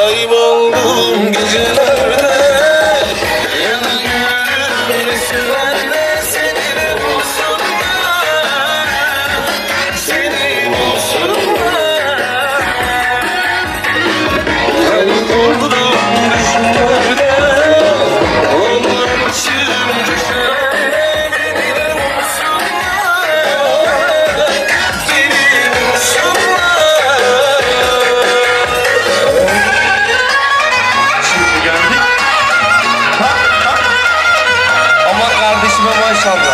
Kayboldum gecelerde Yanıyorum resimlerde maşallah.